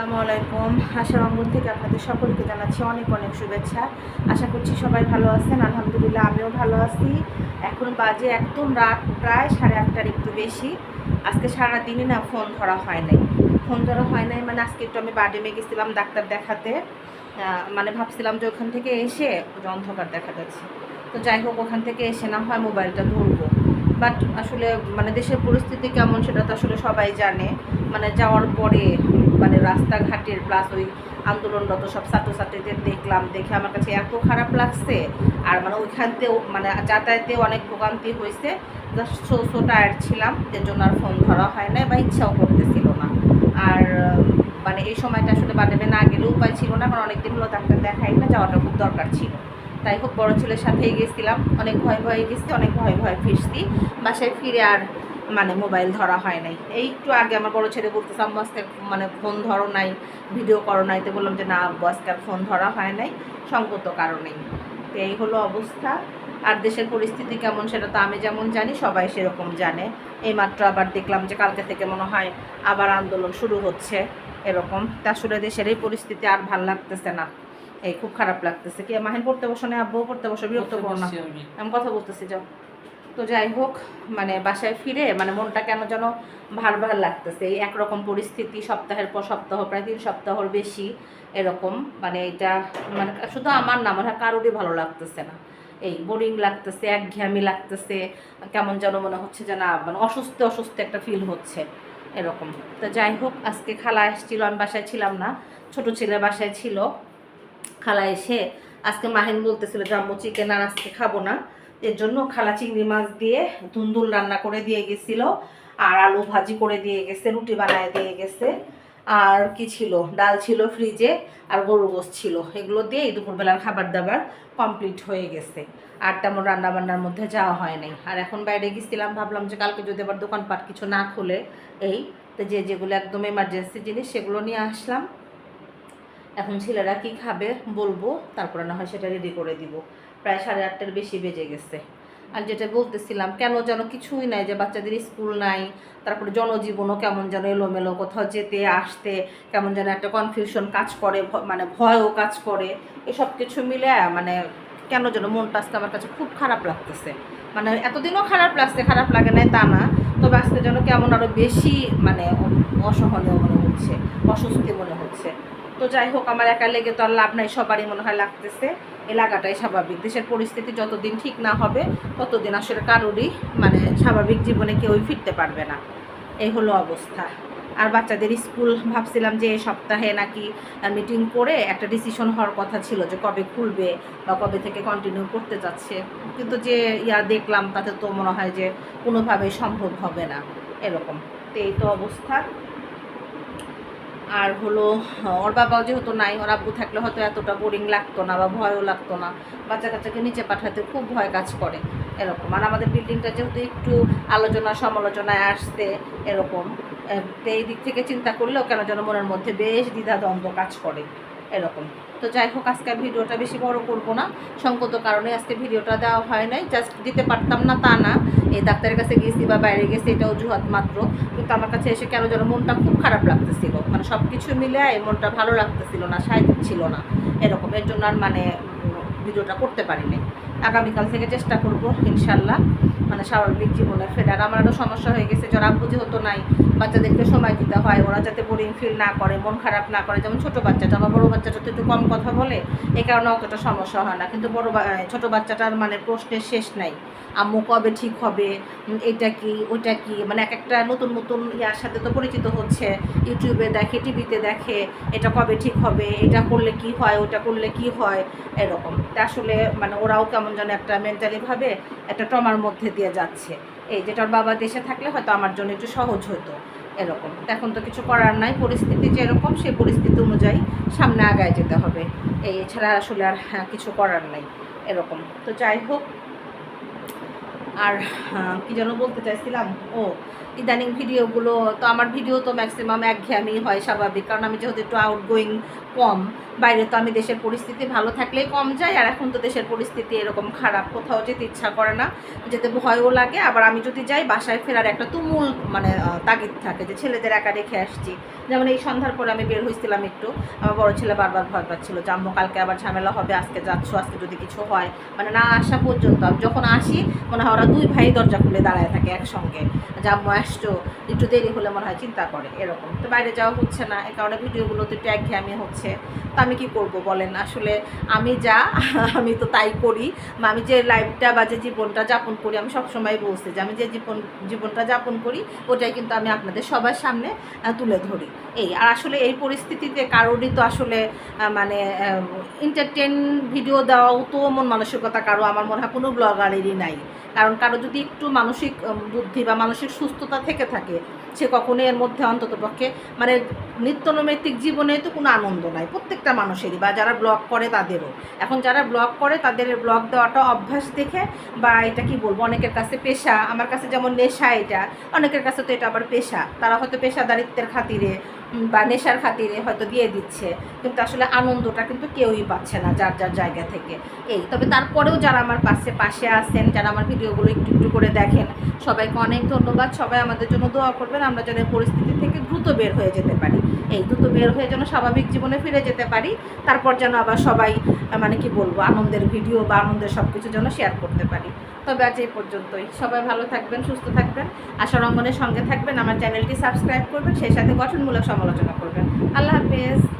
আসসালামু আলাইকুম। অঙ্গন থেকে আপনাদের সকলকে জানাচ্ছি অনেক অনেক শুভেচ্ছা। আশা করছি সবাই ভালো আছেন। আলহামদুলিল্লাহ আমিও ভালো আছি। এখন বাজে একদম রাত প্রায় সাড়ে আটটার একটু বেশি। আজকে সারা দিনই না ফোন ধরা হয় নাই। ফোন ধরা হয় নাই মানে আজকে একটু আমি বাডেমে গেছিলাম ডাক্তার দেখাতে। মানে ভাবছিলাম যে ওখান থেকে এসে অন্ধকার দেখা যাচ্ছে। তো যাই হোক, ওখান থেকে এসে না হয় মোবাইলটা ধরবো। বাট আসলে মানে দেশের পরিস্থিতি কেমন সেটা তো আসলে সবাই জানে। মানে যাওয়ার পরে মানে রাস্তাঘাটের প্লাস ওই আন্দোলনরত সব ছাত্রছাত্রীদের দেখলাম, দেখে আমার কাছে এত খারাপ লাগছে। আর মানে ওইখানতেও মানে যাতায়াতে অনেক ভোগান্তি হয়েছে। সো সো টায়ার্ড ছিলাম, এর জন্য আর ফোন ধরা হয় না বা ইচ্ছাও করতেছিল না। আর মানে এই সময়টা আসলে বাদেবে না গেলেও উপায় ছিল না, কারণ অনেকদিন হলো ডাক্তার দেখাই না, যাওয়াটা খুব দরকার ছিল। তাই হোক, বড় ছেলের সাথেই গেছিলাম। অনেক ভয় ভয়ে গেছি, অনেক ভয় ভয়ে ফিরছি। বাসায় ফিরে আর মানে মোবাইল ধরা হয় নাই। এই একটু আগে আমার বড় ছেলে বলতেছে, আম্মু মানে ফোন ধরো নাই ভিডিও করো নাই। তো বললাম যে, না, আব্বু আর ফোন ধরা হয় নাই, সঙ্গত কারণেই। তো এই হলো অবস্থা। আর দেশের পরিস্থিতি কেমন সেটা তো আমি যেমন জানি, সবাই সেরকম জানে। এইমাত্র আবার দেখলাম যে, কালকে থেকে মনে হয় আবার আন্দোলন শুরু হচ্ছে, এরকম। তা আসলে দেশের এই পরিস্থিতি আর ভালো লাগতেছে না। এই খুব খারাপ লাগতেছে। কি মাহিন পড়তে বসো না আব্বু পড়তে বসো বিরক্ত করো না। আমি। কথা বলতেছি যাও। তো যাই হোক মানে বাসায় ফিরে মানে মনটা কেন যেন ভার ভার লাগতেছে। এই একরকম পরিস্থিতি সপ্তাহের পর সপ্তাহ প্রায় তিন সপ্তাহর বেশি এরকম। মানে এটা মানে শুধু আমার না মনে হয় কারোরই ভালো লাগতেছে না। এই বোরিং লাগতেছে একঘেয়ামি লাগতেছে কেমন যেন মনে হচ্ছে যে না মানে অসুস্থ অসুস্থ একটা ফিল হচ্ছে এরকম। তো যাই হোক আজকে খালা এসেছিল আমি বাসায় ছিলাম না। ছোট ছেলে বাসায় ছিল। খালা এসে আজকে মাহিন বলতেছিল যে, আম্মু চিকেন আর আজকে খাব না। এর জন্য খালা চিংড়ি মাছ দিয়ে ধুন্দুল রান্না করে দিয়ে গেছিল আর আলু ভাজি করে দিয়ে গেছে, রুটি বানায় দিয়ে গেছে। আর কি ছিল? ডাল ছিল ফ্রিজে আর গরু গোস ছিল। এগুলো দিয়ে এই দুপুরবেলার খাবার দাবার কমপ্লিট হয়ে গেছে। আর তেমন রান্না বান্নার মধ্যে যাওয়া হয় নাই। আর এখন বাইরে গেছিলাম, ভাবলাম যে কালকে যদি আবার দোকানপাট কিছু না খুলে এই, তো যে যেগুলো একদম এমার্জেন্সি জিনিস সেগুলো নিয়ে আসলাম। এখন ছেলেরা কি খাবে বলব, তারপরে না হয় সেটা রেডি করে দিব। প্রায় সাড়ে আটটার বেশি বেজে গেছে। আর যেটা বলতেছিলাম, কেন যেন কিছুই নাই যে বাচ্চাদের স্কুল নাই, তারপরে জনজীবনও কেমন যেন এলোমেলো, কোথাও যেতে, আসতে, কেমন যেন একটা কনফিউশন কাজ করে মানে ভয়ও কাজ করে। এসব কিছু মিলে মানে কেন যেন মনটা আজকে আমার কাছে খুব খারাপ লাগতেছে। মানে এতদিনও খারাপ লাগছে, খারাপ লাগে নাই তা না, তবে আজকে যেন কেমন আরও বেশি মানে অসহনীয় মনে হচ্ছে, অস্বস্তি মনে হচ্ছে। তো যাই হোক, আমার একা লেগে তো আর লাভ নাই, সবারই মনে হয় লাগতেছে। এ লাগাটাই স্বাভাবিক। দেশের পরিস্থিতি যতদিন ঠিক না হবে, ততদিন আসলে কারোরই মানে স্বাভাবিক জীবনে কেউই ফিরতে পারবে না। এই হলো অবস্থা। আর বাচ্চাদের স্কুল, ভাবছিলাম যে সপ্তাহে নাকি মিটিং করে একটা ডিসিশন হওয়ার কথা ছিল যে কবে খুলবে বা কবে থেকে কন্টিনিউ করতে যাচ্ছে। কিন্তু যে ইয়া দেখলাম, তাতে তো মনে হয় যে কোনোভাবেই সম্ভব হবে না। এরকম। তো এই তো অবস্থা। আর হলো, ওর বাবাও যেহেতু নাই, ওর আব্বু থাকলে হয়তো এতটা বোরিং লাগতো না বা ভয়ও লাগতো না। বাচ্চা কাচ্চাকে নিচে পাঠাতে খুব ভয় কাজ করে, এরকম। আর আমাদের বিল্ডিংটা যেহেতু একটু আলোচনা সমালোচনায় আসতে এরকম। এই দিক থেকে চিন্তা করলেও কেন যেন মনের মধ্যে বেশ দ্বিধা দ্বন্দ্ব কাজ করে। এরকম। তো যাই হোক আজকে আর ভিডিওটা বেশি বড় করব না। সঙ্গত কারণে আজকে ভিডিওটা দেওয়া হয় নাই। জাস্ট দিতে পারতাম না তা না। এই ডাক্তারের কাছে গেছি বা বাইরে গেছি এটা অজুহাত মাত্র। কিন্তু আমার কাছে এসে কেন যেন মনটা খুব খারাপ লাগতেছিল। মানে সব কিছু মিলে মনটা ভালো লাগতেছিল না সাহিত্য ছিল না। এরকম, এর জন্য আর মানে ভিডিওটা করতে পারিনি। আগামীকাল থেকে চেষ্টা করব, ইনশাল্লাহ মানে স্বাভাবিক জীবনে ফেরার। আমার আরও সমস্যা হয়ে গেছে, যারা বুঝে হতো নাই, বাচ্চাদেরকে সময় দিতে হয়, ওরা যাতে বোরিং ফিল না করে, মন খারাপ না করে। যেমন ছোটো বাচ্চাটা বা বড়ো বাচ্চাটা তো একটু কম কথা বলে এই কারণে অতটা সমস্যা হয় না। কিন্তু বড় ছোটো বাচ্চাটার মানে প্রশ্নের শেষ নাই, আম্মু, কবে ঠিক হবে? এটা কি? ওইটা কি? মানে এক একটা নতুন নতুন ইয়ার সাথে তো পরিচিত হচ্ছে, ইউটিউবে দেখে, টিভিতে দেখে, এটা কবে ঠিক হবে? এটা করলে কি হয়? ওটা করলে কি হয়? এরকম। তা আসলে মানে ওরাও কেমন যেন একটা মেন্টালিভাবে একটা ট্রমার মধ্যে দিয়ে যাচ্ছে। এই যেটার বাবা দেশে থাকলে হয়তো আমার জন্য একটু সহজ হতো এরকম। এখন তো কিছু করার নাই পরিস্থিতি যেরকম সেই পরিস্থিতি অনুযায়ী সামনে আগায় যেতে হবে। এই এছাড়া আসলে আর হ্যাঁ, কিছু করার নাই এরকম। তো যাই হোক আর কি যেন বলতে চাইছিলাম? ও, ইদানিং ভিডিওগুলো, তো আমার ভিডিও তো ম্যাক্সিমাম একঘেয়েমি হয় স্বাভাবিক, কারণ আমি যেহেতু একটু আউটগোয়িং কম, বাইরে তো আমি দেশের পরিস্থিতি ভালো থাকলেই কম যাই, আর এখন তো দেশের পরিস্থিতি এরকম খারাপ, কোথাও যেতে ইচ্ছা করে না, যেতে ভয়ও লাগে, আবার আমি যদি যাই বাসায় ফেরার একটা তুমুল মানে তাগিদ থাকে যে ছেলেদের একা রেখে আসছি। যেমন এই সন্ধ্যার পরে আমি বের হয়েছিলাম একটু, আমার বড় ছেলে বারবার ভয় পাচ্ছিল যে, আম্মু, কালকে আবার ঝামেলা হবে, আজকে যাচ্ছ, আজকে যদি কিছু হয়। মানে না আসা পর্যন্ত, আমি যখন আসি, মনে হয় ওরা দুই ভাই দরজা খুলে দাঁড়ায় থাকে একসঙ্গে। যে আসছো, একটু দেরি হলে মনে হয় চিন্তা করে, এরকম। তো বাইরে যাওয়া হচ্ছে না, এ কারণে ভিডিওগুলোতে একটু একঘেয়েমি হচ্ছে। তো আমি কি করব বলেন? আসলে আমি যা, আমি তো তাই করি। বা আমি যে লাইফটা বা যে জীবনটা যাপন করি, আমি সবসময় বলছি যে আমি যে জীবন, জীবনটা যাপন করি, ওটাই কিন্তু আমি আপনাদের সবার সামনে তুলে ধরি। এই, আর আসলে এই পরিস্থিতিতে কারোরই তো আসলে মানে এন্টারটেন ভিডিও দেওয়াও তো মন মানসিকতা কারও, আমার মনে হয় কোনো ব্লগারেরই নাই। কারণ কারও যদি একটু মানসিক বুদ্ধি বা মানসিক সুস্থতা থেকে থাকে সে কখনোই এর মধ্যে অন্তত পক্ষে মানে নিত্যনৈমিত্তিক জীবনে তো কোনো আনন্দ নাই, প্রত্যেকটা মানুষেরই বা যারা ব্লগ করে তাদেরও। এখন যারা ব্লগ করে তাদের ব্লগ দেওয়াটা অভ্যাস দেখে বা এটা কি বলব, অনেকের কাছে পেশা, আমার কাছে যেমন নেশা এটা, অনেকের কাছে তো এটা আবার পেশা। তারা হয়তো পেশাদারিত্বের খাতিরে বা নেশার খাতিরে হয়তো দিয়ে দিচ্ছে, কিন্তু আসলে আনন্দটা কিন্তু কেউই পাচ্ছে না যার যার জায়গা থেকে। এই, তবে তারপরেও যারা আমার পাশে পাশে আছেন, যারা আমার ভিডিওগুলো একটু একটু করে দেখেন, সবাইকে অনেক ধন্যবাদ। সবাই আমাদের জন্য দোয়া করবেন। আমরা যেন পরিস্থিতি থেকে দ্রুত বের হয়ে যেতে পারি। এই দ্রুত বের হয়ে যেন স্বাভাবিক জীবনে ফিরে যেতে পারি, তারপর যেন আবার সবাই মানে কি বলব, আনন্দের ভিডিও বা আনন্দের সব কিছু যেন শেয়ার করতে পারি। তবে আজ এই পর্যন্তই। সবাই ভালো থাকবেন, সুস্থ থাকবেন। আশা রঙ্গনের সঙ্গে থাকবেন। আমার চ্যানেলটি সাবস্ক্রাইব করবেন, সেই সাথে গঠনমূলক সমালোচনা করবেন। আল্লাহ হাফেজ।